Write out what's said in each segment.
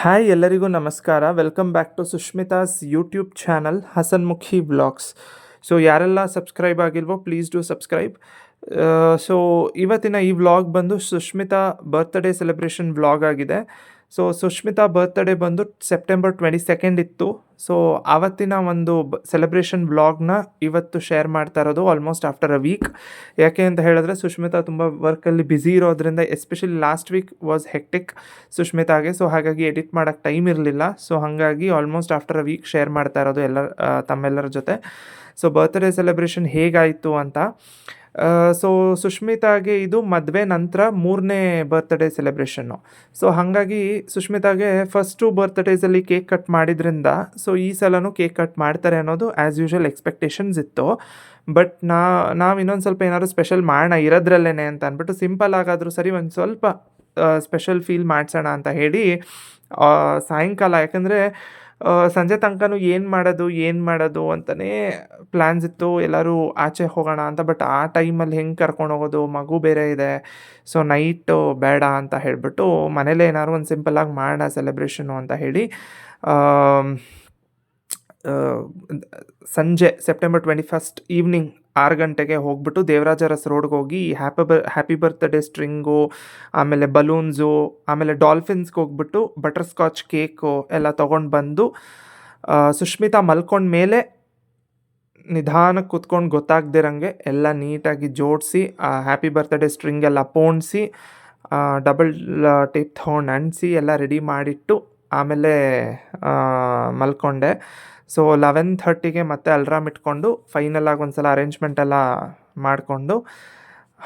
Hi ಎಲ್ಲರಿಗೂ ನಮಸ್ಕಾರ. Welcome back to Sushmita's YouTube channel Hasanmukhi vlogs so ಯಾರೆಲ್ಲ subscribe ಆಗಿಲ್ವೋ ಪ್ಲೀಸ್ ಡೂ ಸಬ್ಸ್ಕ್ರೈಬ್ ಸೊ ಇವತ್ತಿನ ಈ ವ್ಲಾಗ್ ಬಂದು ಸುಷ್ಮಿತಾ ಬರ್ತ್ಡೇ ಸೆಲೆಬ್ರೇಷನ್ ವ್ಲಾಗ್ ಆಗಿದೆ. ಸೊ ಸುಷ್ಮಿತಾ ಬರ್ತ್ಡೇ ಬಂದು ಸೆಪ್ಟೆಂಬರ್ ಟ್ವೆಂಟಿ ಸೆಕೆಂಡ್ ಇತ್ತು. ಸೊ ಆವತ್ತಿನ ಒಂದು ಸೆಲೆಬ್ರೇಷನ್ ಬ್ಲಾಗ್ನ ಇವತ್ತು ಶೇರ್ ಮಾಡ್ತಾ ಇರೋದು ಆಲ್ಮೋಸ್ಟ್ ಆಫ್ಟರ್ ಅ ವೀಕ್ ಯಾಕೆ ಅಂತ ಹೇಳಿದ್ರೆ ಸುಷ್ಮಿತಾ ತುಂಬ ವರ್ಕಲ್ಲಿ ಬ್ಯುಸಿ ಇರೋದ್ರಿಂದ especially last week was hectic ಸುಷ್ಮಿತಾಗೆ so ಹಾಗಾಗಿ ಎಡಿಟ್ ಮಾಡೋಕ್ಕೆ ಟೈಮ್ ಇರಲಿಲ್ಲ. ಸೊ ಹಾಗಾಗಿ almost after a week share ಮಾಡ್ತಾ ಇರೋದು ಎಲ್ಲ ತಮ್ಮೆಲ್ಲರ ಜೊತೆ. ಸೊ ಬರ್ತ್ಡೇ ಸೆಲೆಬ್ರೇಷನ್ ಹೇಗಾಯಿತು ಅಂತ. ಸೊ ಸುಷ್ಮಿತಾಗೆ ಇದು ಮದುವೆ ನಂತರ ಮೂರನೇ ಬರ್ತ್ಡೇ ಸೆಲೆಬ್ರೇಷನ್ನು ಸೊ ಹಾಗಾಗಿ ಸುಷ್ಮಿತಾಗೆ ಫಸ್ಟು ಬರ್ತ್ಡೇಸಲ್ಲಿ ಕೇಕ್ ಕಟ್ ಮಾಡಿದ್ರಿಂದ ಸೊ ಈ ಸಲನೂ ಕೇಕ್ ಕಟ್ ಮಾಡ್ತಾರೆ ಅನ್ನೋದು ಆ್ಯಸ್ ಯೂಶುವಲ್ ಎಕ್ಸ್ಪೆಕ್ಟೇಷನ್ಸ್ ಇತ್ತು. ಬಟ್ ನಾ, ನಾವು ಇನ್ನೊಂದು ಸ್ವಲ್ಪ ಏನಾದರೂ ಸ್ಪೆಷಲ್ ಮಾಡೋಣ ಇರೋದ್ರಲ್ಲೇ ಅಂತ ಅಂದ್ಬಿಟ್ಟು ಸಿಂಪಲ್ ಆಗಾದರೂ ಸರಿ ಒಂದು ಸ್ವಲ್ಪ ಸ್ಪೆಷಲ್ ಫೀಲ್ ಮಾಡಿಸೋಣ ಅಂತ ಹೇಳಿ ಸಾಯಂಕಾಲ. ಯಾಕಂದರೆ ಸಂಜೆ ತನಕನೂ ಏನು ಮಾಡೋದು ಏನು ಮಾಡೋದು ಅಂತಲೇ ಪ್ಲ್ಯಾನ್ಸ್ ಇತ್ತು. ಎಲ್ಲರೂ ಆಚೆ ಹೋಗೋಣ ಅಂತ ಬಟ್ ಆ ಟೈಮಲ್ಲಿ ಹೆಂಗೆ ಕರ್ಕೊಂಡು ಹೋಗೋದು? ಮಗು ಬೇರೆ ಇದೆ. ಸೊ ನೈಟು ಬೇಡ ಅಂತ ಹೇಳಿಬಿಟ್ಟು ಮನೇಲೇ ಏನಾದ್ರು ಒಂದು ಸಿಂಪಲ್ಲಾಗಿ ಮಾಡೋಣ ಸೆಲೆಬ್ರೇಷನು ಅಂತ ಹೇಳಿ ಸಂಜೆ ಸೆಪ್ಟೆಂಬರ್ ಟ್ವೆಂಟಿ ಫಸ್ಟ್ ಈವ್ನಿಂಗ್ ಆರು ಗಂಟೆಗೆ ಹೋಗ್ಬಿಟ್ಟು ದೇವರಾಜರಸ್ ರೋಡ್ಗೆ ಹೋಗಿ happy bir happy birthday string ಆಮೇಲೆ ಬಲೂನ್ಸು ಆಮೇಲೆ ಡಾಲ್ಫಿನ್ಸ್ಗೆ ಹೋಗ್ಬಿಟ್ಟು ಬಟರ್ ಸ್ಕಾಚ್ ಕೇಕು ಎಲ್ಲ ತೊಗೊಂಡು ಬಂದು ಆ, ಸುಷ್ಮಿತಾ ಮಲ್ಕೊಂಡ ಮೇಲೆ ನಿಧಾನಕ್ಕೆ ಕೂತ್ಕೊಂಡು ಗೊತ್ತಾಗ್ದಿರಂಗೆ ಎಲ್ಲ ನೀಟಾಗಿ ಜೋಡಿಸಿ ಹ್ಯಾಪಿ ಬರ್ತ್ಡೇ ಸ್ಟ್ರಿಂಗ್ ಎಲ್ಲ ಪೋಣಿಸಿ ಡಬಲ್ ಟೇಪ್ ತೊಗೊಂಡು ಅಂಟಿಸಿ ಎಲ್ಲ ರೆಡಿ ಮಾಡಿಟ್ಟು ಆಮೇಲೆ ಮಲ್ಕೊಂಡೆ. ಸೊ ಲೆವೆನ್ ಥರ್ಟಿಗೆ ಮತ್ತೆ ಅಲ್ರಾಮ್ ಇಟ್ಕೊಂಡು ಫೈನಲ್ ಆಗಿ ಒಂದು ಸಲ ಅರೇಂಜ್ಮೆಂಟ್ ಎಲ್ಲ ಮಾಡಿಕೊಂಡು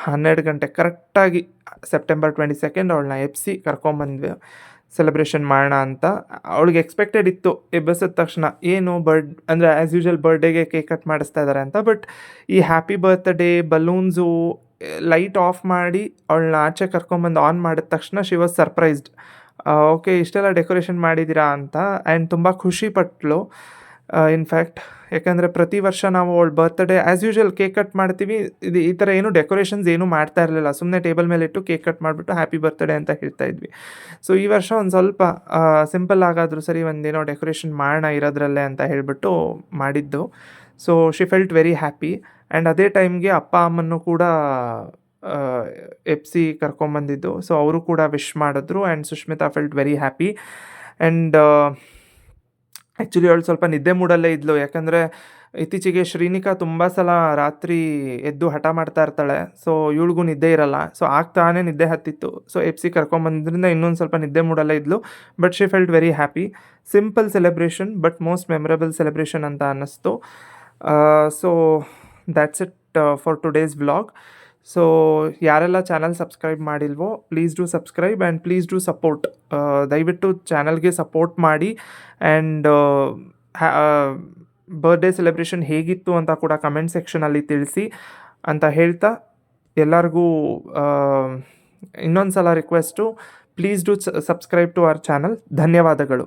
ಹನ್ನೆರಡು ಗಂಟೆ ಕರೆಕ್ಟಾಗಿ ಸೆಪ್ಟೆಂಬರ್ ಟ್ವೆಂಟಿ ಸೆಕೆಂಡ್ ಅವಳನ್ನ ಎಬ್ಸಿ ಕರ್ಕೊಂಬಂದ್ವಿ ಸೆಲೆಬ್ರೇಷನ್ ಮಾಡೋಣ ಅಂತ. ಅವಳಿಗೆ ಎಕ್ಸ್ಪೆಕ್ಟೆಡ್ ಇತ್ತು. ಎಬ್ಬಿಸಿದ ತಕ್ಷಣ ಏನು ಬರ್ಡ್ ಅಂದರೆ ಆ್ಯಸ್ ಯೂಶುವಲ್ ಬರ್ಡೇಗೆ ಕೇಕ್ ಕಟ್ ಮಾಡಿಸ್ತಾ ಇದ್ದಾರೆ ಅಂತ ಬಟ್ ಈ happy birthday balloons light off ಮಾಡಿ ಅವಳನ್ನ ಆಚೆ ಕರ್ಕೊಂಬಂದು ಆನ್ ಮಾಡಿದ ತಕ್ಷಣ ಶಿ ವಾಸ್ ಸರ್ಪ್ರೈಸ್ಡ್ ಓಕೆ ಇಷ್ಟೆಲ್ಲ ಡೆಕೋರೇಷನ್ ಮಾಡಿದ್ದೀರಾ ಅಂತ. ಆ್ಯಂಡ್ ತುಂಬ ಖುಷಿ ಪಟ್ಲು ಇನ್ಫ್ಯಾಕ್ಟ್ ಯಾಕಂದರೆ ಪ್ರತಿ ವರ್ಷ ನಾವು ಅವಳ birthday as usual cake cut ಮಾಡ್ತೀವಿ. ಇದು ಈ ಥರ ಏನು ಡೆಕೋರೇಷನ್ಸ್ ಏನೂ ಮಾಡ್ತಾ ಇರಲಿಲ್ಲ. ಸುಮ್ಮನೆ ಟೇಬಲ್ ಮೇಲೆ ಇಟ್ಟು ಕೇಕ್ ಕಟ್ ಮಾಡಿಬಿಟ್ಟು ಹ್ಯಾಪಿ ಬರ್ತ್ಡೇ ಅಂತ ಹೇಳ್ತಾ ಇದ್ವಿ. ಸೊ ಈ ವರ್ಷ ಒಂದು ಸ್ವಲ್ಪ ಸಿಂಪಲ್ ಆಗಾದರೂ ಸರಿ ಒಂದೇನೋ ಡೆಕೋರೇಷನ್ ಮಾಡೋಣ ಇರೋದ್ರಲ್ಲೇ ಅಂತ ಹೇಳಿಬಿಟ್ಟು ಮಾಡಿದ್ದು. So she felt very happy and ಅದೇ ಟೈಮ್ಗೆ ಅಪ್ಪ, ಅಮ್ಮನ್ನು ಕೂಡ ಎಪ್ಸಿ ಕರ್ಕೊಂಬಂದಿದ್ದು. ಸೊ ಅವರು ಕೂಡ ವಿಶ್ ಮಾಡಿದ್ರು. And Sushmita felt very happy and actually ಅವಳು ಸ್ವಲ್ಪ ನಿದ್ದೆ ಮೂಡಲ್ಲೇ ಇದ್ಲು. ಯಾಕಂದರೆ ಇತ್ತೀಚೆಗೆ ಶ್ರೀನಿಕಾ ತುಂಬ ಸಲ ರಾತ್ರಿ ಎದ್ದು ಹಠ ಮಾಡ್ತಾ ಇರ್ತಾಳೆ. ಸೊ ಇವಳಿಗೂ ನಿದ್ದೆ ಇರಲ್ಲ. ಸೊ ಆಗ್ತಾನೆ ನಿದ್ದೆ ಹತ್ತಿತ್ತು. ಸೊ ಎಫ್ ಸಿ ಕರ್ಕೊಂಬಂದ್ರಿಂದ ಇನ್ನೊಂದು ಸ್ವಲ್ಪ ನಿದ್ದೆ ಮೂಡಲ್ಲೇ ಇದ್ಲು. But she felt very happy simple celebration but most memorable celebration ಅಂತ ಅನ್ನಿಸ್ತು. So that's it for today's vlog so ಯಾರೆಲ್ಲ channel subscribe ಮಾಡಿಲ್ವೋ please do subscribe and please do support ದಯವಿಟ್ಟು ಚಾನಲ್ಗೆ ಸಪೋರ್ಟ್ ಮಾಡಿ ಆ್ಯಂಡ್ ಬರ್ಡೇ ಸೆಲೆಬ್ರೇಷನ್ ಹೇಗಿತ್ತು ಅಂತ ಕೂಡ comment ಸೆಕ್ಷನಲ್ಲಿ ತಿಳಿಸಿ ಅಂತ ಹೇಳ್ತಾ ಎಲ್ಲರಿಗೂ ಇನ್ನೊಂದು ಸಲ request please do subscribe to our channel ಧನ್ಯವಾದಗಳು.